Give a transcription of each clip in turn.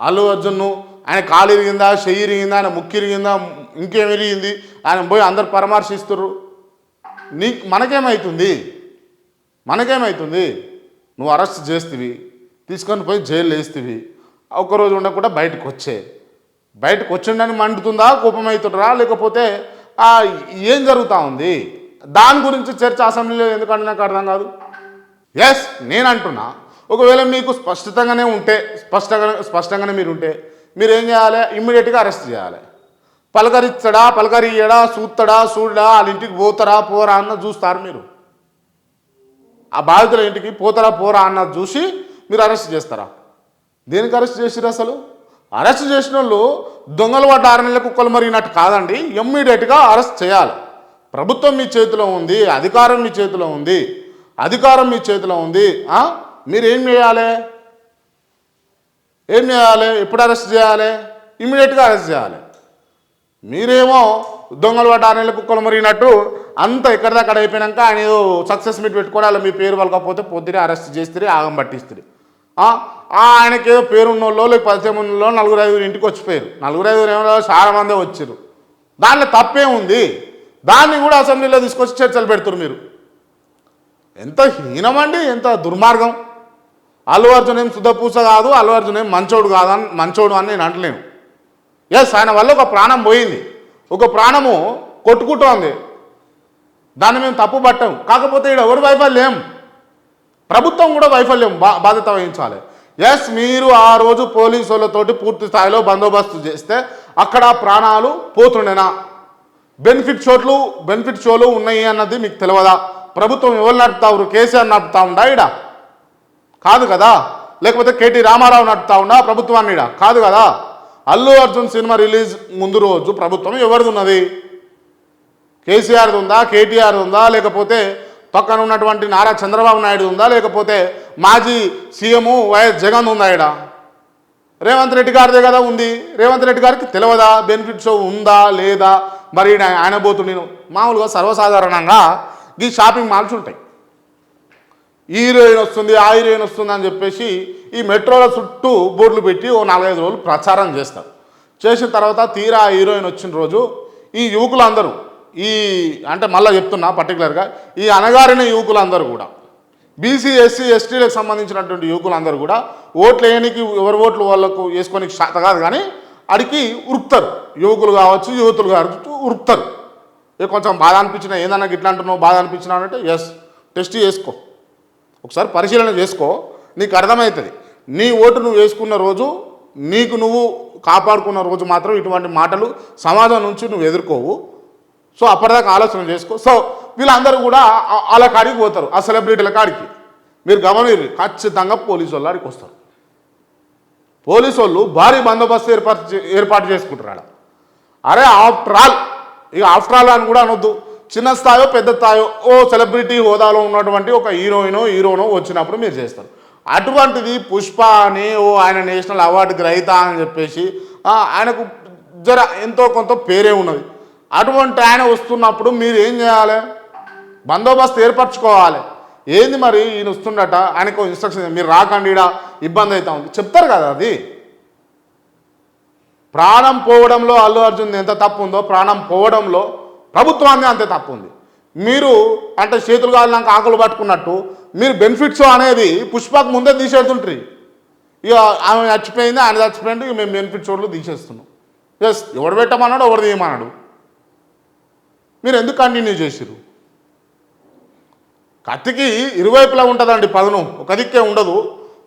అల్లు అర్జున్ను ఆయన కాలు ఇరిగిందా చెయ్యి ఇరిగిందా ఆయన ముక్కు ఇరిగిందా ఇంకేం ఇరిగింది? ఆయన పోయి అందరు పరామర్శిస్తుర్రు. నీ మనకేమవుతుంది మనకేమవుతుంది నువ్వు అరెస్ట్ చేస్తేవి తీసుకొని పోయి జైలు వేస్తేవి. ఒక్కరోజు ఉండకుండా బయటకు వచ్చే. బయటకు వచ్చిండని మండుతుందా కోపం అవుతుండ్రా లేకపోతే ఏం జరుగుతూ ఉంది? దాని గురించి చర్చ అసెంబ్లీలో ఎందుకంటే నాకు అర్థం కాదు. ఎస్ నేను అంటున్నా. ఒకవేళ మీకు స్పష్టతంగానే ఉంటే స్పష్టంగా స్పష్టంగానే మీరు ఉంటే మీరు ఏం చేయాలి? ఇమ్మీడియట్గా అరెస్ట్ చేయాలి. పలకరిస్తాడా పలకరియడా చూస్తాడా చూడడా వాళ్ళ ఇంటికి పోతారా పోరా అన్న చూస్తారు మీరు. ఆ బాధితుల ఇంటికి పోతారా పోరా అన్నది చూసి మీరు అరెస్ట్ చేస్తారా? దేనికి అరెస్ట్ చేసిరు అసలు? అరెస్ట్ చేసిన వాళ్ళు దొంగలు పడ్డ ఆరు నెలల కుక్కలు మరిగినట్టు కాదండి. ఇమ్మీడియట్గా అరెస్ట్ చేయాలి. ప్రభుత్వం మీ చేతిలో ఉంది అధికారం మీ చేతిలో ఉంది అధికారం మీ చేతిలో ఉంది మీరు ఏం చేయాలి? ఏం చేయాలి? ఎప్పుడు అరెస్ట్ చేయాలి? ఇమ్మీడియట్గా అరెస్ట్ చేయాలి. మీరేమో దొంగలు పడ్డ కుక్కలు మరిగినట్టు అంత ఎక్కడిదక్కడ అయిపోయినాక ఆయన ఏదో సక్సెస్ మీట్ పెట్టుకోవాలి అలా మీ పేరు వాళ్ళకపోతే పొద్దునే అరెస్ట్ చేస్తే ఆగం పట్టిస్తుంది ఆ, ఆయనకి ఏదో పేరు ఉన్నోళ్ళో లేక పరిచయం ఉన్నోళ్ళో నలుగురు ఐదుగురు ఇంటికి వచ్చిపోయారు. నలుగురు ఐదుగురు ఏమో చాలా మందే వచ్చారు దాంట్లో తప్పే ఉంది. దాన్ని కూడా అసెంబ్లీలో తీసుకొచ్చి చర్చలు పెడుతున్నారు మీరు. ఎంత హీనమండి ఎంత దుర్మార్గం. అల్లు అర్జున్ ఏం శుద్ధపూస కాదు అల్లు అర్జున్ ఏం మంచోడు కాదని మంచోడు అని నేను అంటలేను ఎస్ ఆయన వల్ల ఒక ప్రాణం పోయింది. ఒక ప్రాణము కొట్టుకుంటోంది. దాన్ని మేము తప్పు పట్టాం. కాకపోతే ఇక్కడ ఎవరు వైఫల్యం? ప్రభుత్వం కూడా వైఫల్యం బా బాధ్యత వహించాలి. ఎస్ మీరు ఆ రోజు పోలీసులతోటి పూర్తి స్థాయిలో బందోబస్తు చేస్తే అక్కడ ప్రాణాలు పోతుండేనా? బెనిఫిట్ షోట్లు బెనిఫిట్ షోలు ఉన్నాయి అన్నది మీకు తెలియదా? ప్రభుత్వం ఎవరు నడుపుతావు కేసీఆర్ నడుపుతా ఉండా ఇడ కాదు కదా? లేకపోతే కేటీ రామారావు నడుపుతా ఉన్నా ప్రభుత్వాన్ని కాదు కదా? అల్లు అర్జున్ సినిమా రిలీజ్ ముందు రోజు ప్రభుత్వం ఎవరిది ఉన్నది కేసీఆర్ది ఉందా కేటీఆర్ ఉందా లేకపోతే పక్కన ఉన్నటువంటి నారా చంద్రబాబు నాయుడు ఉందా లేకపోతే మాజీ సీఎం వైఎస్ జగన్ ఉందా ఇక్కడ రేవంత్ రెడ్డి గారిదే కదా ఉంది. రేవంత్ రెడ్డి గారికి తెలియదా బెనిఫిట్స్ ఉందా? లేదా? మరి ఆయన పోతు నేను. మామూలుగా సర్వసాధారణంగా ఈ షాపింగ్ మాల్స్ ఉంటాయి. ఈ హీరోయిన్ వస్తుంది ఆ హీరోయిన్ వస్తుంది అని చెప్పేసి ఈ మెట్రోల చుట్టూ బోర్డులు పెట్టి ఓ నాలుగైదు రోజులు ప్రచారం చేస్తారు. చేసిన తర్వాత తీరా ఆ హీరోయిన్ వచ్చిన రోజు ఈ యువకులందరూ ఈ అంటే మళ్ళీ చెప్తున్నా పర్టికులర్గా ఈ అనగారిన యువకులందరూ కూడా బీసీ ఎస్సీ ఎస్టీలకు సంబంధించినటువంటి యువకులందరూ కూడా ఓట్లు వేయడానికి ఎవరి ఓట్లు వాళ్ళకు వేసుకొని శాత కాదు కానీ అడిగి ఉరుకుతారు. యువకులు కావచ్చు యువతులు కావచ్చు ఉరుకుతారు. ఏ కొంచెం బాధ అనిపించిన ఏందన్నా ఇట్లా అంటున్నావు? బాధ అనిపించినా? అంటే ఎస్ టెస్ట్ చేసుకో. ఒకసారి పరిశీలన చేసుకో నీకు అర్థమవుతుంది. నీ ఓటు నువ్వు వేసుకున్న రోజు నీకు నువ్వు కాపాడుకున్న రోజు మాత్రం ఇటువంటి మాటలు సమాజం నుంచి నువ్వు ఎదుర్కోవు. సో అప్పటిదాకా ఆలోచన చేసుకో. సో వీళ్ళందరూ కూడా వాళ్ళ కాడికి పోతారు ఆ సెలబ్రిటీల కాడికి. మీరు గమనిరు ఖచ్చితంగా పోలీసు వాళ్ళు ఆడికి వస్తారు. పోలీసు వాళ్ళు భారీ బందోబస్తు ఏర్పాటు ఏర్పాటు చేసుకుంటారు అక్కడ అరే ఆఫ్టర్ ఆల్ ఇక ఆఫ్టర్ ఆల్ అని కూడా అనొద్దు. చిన్న స్థాయో పెద్ద స్థాయో ఓ సెలబ్రిటీ హోదాలో ఉన్నటువంటి ఒక హీరోయినో హీరోనో వచ్చినప్పుడు మీరు చేస్తారు. అటువంటిది పుష్ప అని ఓ ఆయన నేషనల్ అవార్డు గ్రహీత అని చెప్పేసి ఆయనకు జర ఎంతో కొంత పేరే ఉన్నది. అటువంటి ఆయన వస్తున్నప్పుడు మీరు ఏం చేయాలి? బందోబస్తు ఏర్పరచుకోవాలి. ఏంది మరి ఈయన వస్తుండట? ఆయనకు ఇన్స్ట్రక్షన్ మీరు రాకండి ఈడ ఇబ్బంది అవుతా ఉంది. చెప్తారు కదా అది. ప్రాణం పోవడంలో అల్లు అర్జున్ ఎంత తప్పు ఉందో ప్రాణం పోవడంలో ప్రభుత్వాన్ని అంతే తప్పు ఉంది మీరు అంటే చేతులు కాలినాక ఆకులు పట్టుకున్నట్టు మీరు బెనిఫిట్స్ అనేది పుష్పకు ముందే తీసేస్తుంటారు ఇక ఆమె చచ్చిపోయింది ఆయన చచ్చిపోయింది మేము బెనిఫిట్ చోట్ల తీసేస్తున్నాం. ఎస్ ఎవడు పెట్టమన్నాడు ఎవరు తీయమన్నాడు. మీరు ఎందుకు కంటిన్యూ చేసిరు కత్తికి ఇరువైపులా ఉంటుందండి పదను ఒక దిక్కే ఉండదు.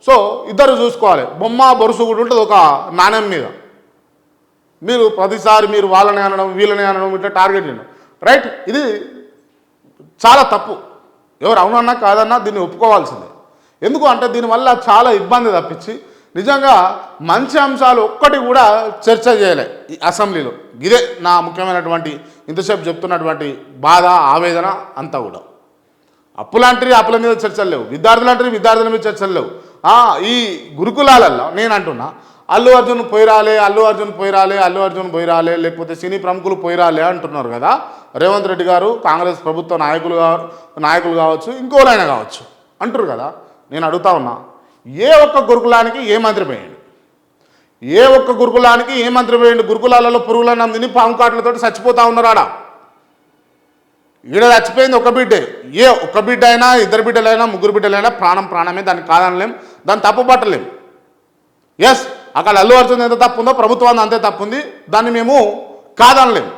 సో ఇద్దరు చూసుకోవాలి. బొమ్మ బొరుసు కూడా ఉంటుంది ఒక నాణ్యం మీద. మీరు ప్రతిసారి మీరు వాళ్ళని అనడం వీళ్ళని అనడం ఇట్లా టార్గెట్ చేయడం రైట్ ఇది చాలా తప్పు. ఎవరు అవునన్నా కాదన్నా దీన్ని ఒప్పుకోవాల్సిందే. ఎందుకు అంటే దీనివల్ల చాలా ఇబ్బంది తప్పించి నిజంగా మంచి అంశాలు ఒక్కటి కూడా చర్చ చేయలే ఈ అసెంబ్లీలో. ఇదే నా ముఖ్యమైనటువంటి ఇంతసేపు చెప్తున్నటువంటి బాధ ఆవేదన అంతా కూడా. అప్పులాంటివి అప్పుల మీద చర్చలు లేవు. విద్యార్థులంటే విద్యార్థుల మీద చర్చలు లేవు. ఈ గురుకులాలలో నేను అంటున్నా అల్లు అర్జున్ పోయిరాలే అల్లు అర్జున్ పోయిరాలే అల్లు అర్జున్ పోయిరాలే లేకపోతే సినీ ప్రముఖులు పోయిరాలే అంటున్నారు కదా. రేవంత్ రెడ్డి గారు కాంగ్రెస్ ప్రభుత్వ నాయకులు నాయకులు కావచ్చు ఇంకోలైనా కావచ్చు అంటారు కదా. నేను అడుగుతా ఉన్నా ఏ ఒక్క గురుకులానికి ఏ మంత్రి పోయండి? ఏ ఒక్క గురుకులానికి ఏ మంత్రి పోయండి? గురుకులాలలో పురుగులను తిని పాము కాటలతో చచ్చిపోతా ఉన్నారు ఆడ. ఈడ చచ్చిపోయింది ఒక బిడ్డే. ఏ ఒక్క బిడ్డ అయినా ఇద్దరు బిడ్డలైనా ముగ్గురు బిడ్డలైనా ప్రాణం ప్రాణమే దాన్ని కాదనలేం దాన్ని తప్పు పట్టలేం ఎస్ అక్కడ అల్లు అర్జున్ ఎంత తప్పు ఉందో ప్రభుత్వాన్ని అంతే తప్పు ఉంది దాన్ని మేము కాదనలేము.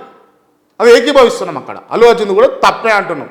అది ఏకీభవిస్తున్నాం అక్కడ. అల్లు అర్జున్ కూడా తప్పే అంటున్నాం.